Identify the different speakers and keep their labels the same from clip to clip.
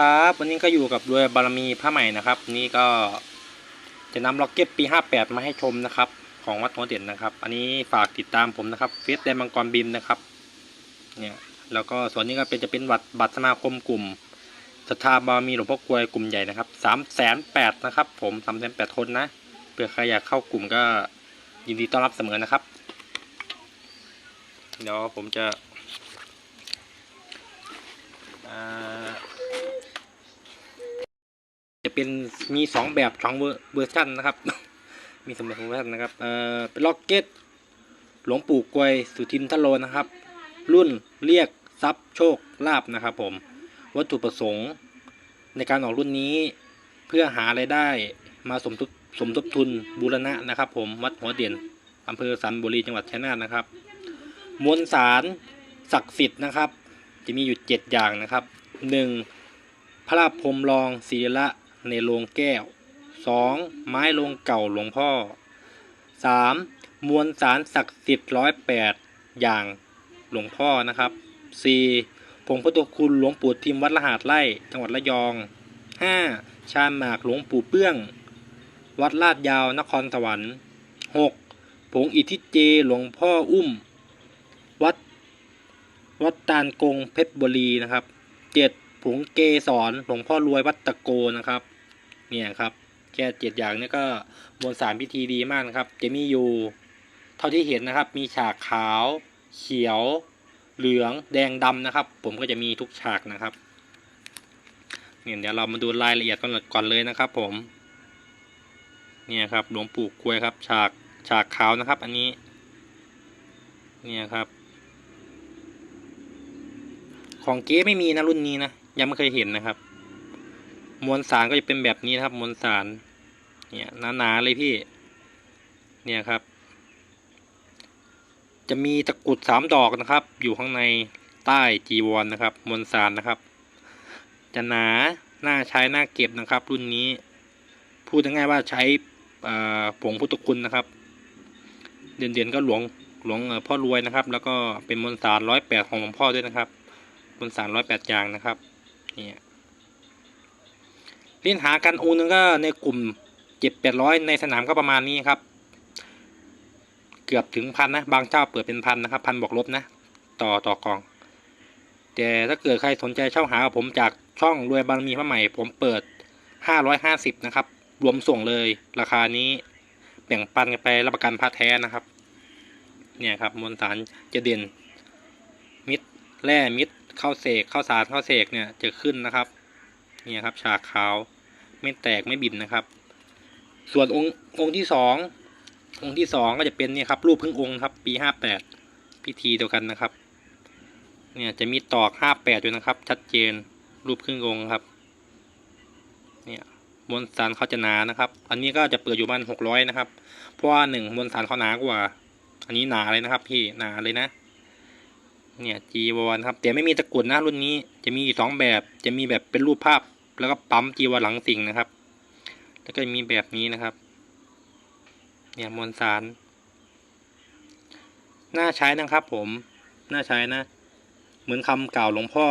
Speaker 1: ครับวันนี้ก็อยู่กับรวยบารมีผ้าใหม่นะครับ นี่ก็จะนำล็อกเก็ตปี 58 มาให้ชมนะครับ ของวัดหัวเด่นนะครับ อันนี้ฝากติดตามผมนะครับเฟซแดนมังกรบินนะครับเนี่ยแล้วก็ส่วนนี้ก็เป็นจะเป็นบัตรบัตรสมาคมกลุ่มศรัทธาบารมีหลวงพ่อกลวยกลุ่มใหญ่นะครับสามแสนแปดนะครับ ผมสามแสนแปดคนนะเผื่อใครอยากเข้ากลุ่มก็ยินดีต้อนรับเสมอนะครับ เดี๋ยวผมจะอ่า เป็นมีสองแบบสองเวอร์เวอร์ชันนะครับ มีสองแบบเวอร์ชันนะครับเอ่อเป็นล็อกเก็ตหลวงปู่กวยสุทินทโลนะครับ รุ่นเรียกทรัพย์โชคลาภนะครับผมวัตถุประสงค์ในการออกรุ่นนี้เพื่อหารายได้มาสมทบสมทบทุนบูรณะนะครับ ผมวัดหัวเด่นอำเภอสันบุรีจังหวัดชัยนาทนะครับ มวลสารศักดิ์สิทธิ์นะครับ จะมีอยู่เจ็ดอย่างนะครับหนึ่งพระพรหมรองศีละ ในโรงแก้ว 2. ไม้โรงเก่าหลวงพ่อ 3. มวลสารศักดิ์สิทธิ์ร้อยแปดอย่างหลวงพ่อนะครับ 4. ผงพุทธคุณหลวงปู่ทิมวัดละหาดไร่จังหวัดระยอง 5. ชาญหมากหลวงปู่เปื้อง วัดลาดยาวนครสวรรค์ 6. ผงอิทธิเจหลวงพ่ออุ้ม วัด วัดตาลกงเพชรบุรีนะครับ 7. ผงเกสรหลวงพ่อรวยวัดตะโกนะครับ เนี่ยครับแค่เจ็ดอย่างนี้ก็มวลสารพิธีดีมากนะครับ จะมีอยู่ เท่าที่เห็นนะครับ มีฉากขาว เขียว เหลืองแดงดำนะครับ ผมก็จะมีทุกฉากนะครับเนี่ยเดี๋ยวเรามาดูรายละเอียดกันก่อนเลยนะครับ ผมเนี่ยครับหลวงปู่กล้วยครับ ฉากฉากขาวนะครับ อันนี้ เนี่ยครับ ของเก๊ไม่มีนะรุ่นนี้นะยังไม่เคยเห็นนะครับ มวลสารก็จะเป็นแบบนี้นะครับมวลสาร เนี่ยหนาๆเลยพี่ เนี่ยครับ จะมีตะกุดสามดอกนะครับ อยู่ข้างในใต้จีวรนนะครับ มวลสารนะครับ จะหนาหน้าใช้หน้าเก็บนะครับ รุ่นนี้ พูดง่ายๆว่าใช้ผงพุทธคุณนะครับ เด่นๆก็หลวงหลวงพ่อรวยนะครับ แล้วก็เป็นมวลสารร้อยแปดของหลวงพ่อด้วยนะครับบนสารร้อยแปดอย่างนะครับ เนี่ย เล่นหากันอูนึงก็ในกลุ่มเจ็ดแปดร้อยในสนามก็ประมาณนี้ครับ เกือบถึงพันนะ บางเจ้าเปิดเป็นพันนะครับพันบวกลบนะ ต่อต่อกอง แต่ถ้าเกิดใครสนใจเช่าหากับผมจากช่องรวยบารมีพระใหม่ ผมเปิดห้าร้อยห้าสิบนะครับ รวมส่งเลยราคานี้แบ่งปันกันไปรับประกันพาแท้นะครับ เนี่ยครับมวลสารจะเด่นมิดแร่มิดเข้าเสกเข้าสารเข้าเสกเนี่ยจะขึ้นนะครับ นี่ครับ ฉากขาวไม่แตกไม่บินนะครับ ส่วนองค์องค์ที่สององค์ที่สองก็จะเป็นนี่ครับ รูปพึ่งองค์ครับปีห้าแปดพิธีเดียวกันนะครับ เนี่ยจะมีตอกห้าแปดอยู่นะครับ ชัดเจนรูปครึ่งองค์ครับ เนี่ยมวลสารเขาจะหนานะครับ อันนี้ก็จะเปิดอยู่ประมาณหกร้อยนะครับ เพราะว่าหนึ่งมวลสารเขาหนากว่า อันนี้หนาเลยนะครับ พี่หนาเลยนะ เนี่ยจีวรครับแต่ไม่มีตะกรุดนะรุ่นนี้ จะมีสองแบบ จะมีแบบเป็นรูปภาพ แล้วก็ปั๊มจีวรหลังสิ่งนะครับ แล้วก็มีแบบนี้นะครับ เนี่ยมวลสาร น่าใช้นะครับผม น่าใช้นะ เหมือนคำกล่าวหลวงพ่อ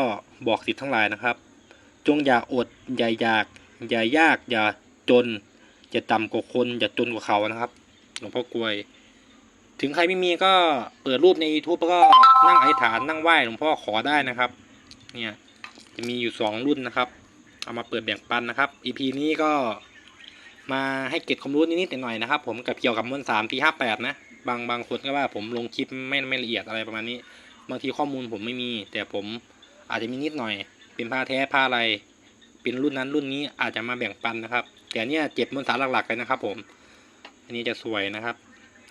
Speaker 1: บอกสิทธิ์ทั้งหลายนะครับ จงอย่าอด อย่าอยาก อย่ายาก อย่าจน อย่าต่ำกว่าคน อย่าจนกว่าเขานะครับ หลวงพ่อกลวย ถึงใครไม่มีก็เปิดรูปใน YouTube แล้วก็นั่งอธิษฐานนั่งไหว้หลวงพ่อขอได้นะครับ เนี่ยจะมีอยู่สองรุ่นนะครับ เอามาเปิดแบ่งปันนะครับ EP นี้ก็มาให้เก็บความรู้นิดๆหน่อยๆนะครับ ผมกับเกี่ยวกับมวลสามปีห้าแปดนะ บางบางคนก็ว่าผมลงคลิปไม่ไม่ละเอียดอะไรประมาณนี้ บางทีข้อมูลผมไม่มี แต่ผมอาจจะมีนิดหน่อย เป็นผ้าแท้ผ้าอะไร เป็นรุ่นนั้นรุ่นนี้อาจจะมาแบ่งปันนะครับ แต่เนี่ยเจ็บมวลสารหลักๆเลยนะครับ ผม อันนี้จะสวยนะครับ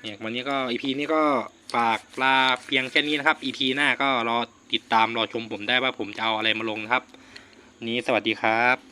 Speaker 1: เนี่ยวันนี้ก็ EP นี้ก็ฝากลาเพียงแค่นี้นะครับ EP หน้าก็รอติดตามรอชมผมได้ว่าผมจะเอาอะไรมาลงนะครับ นี้สวัสดีครับ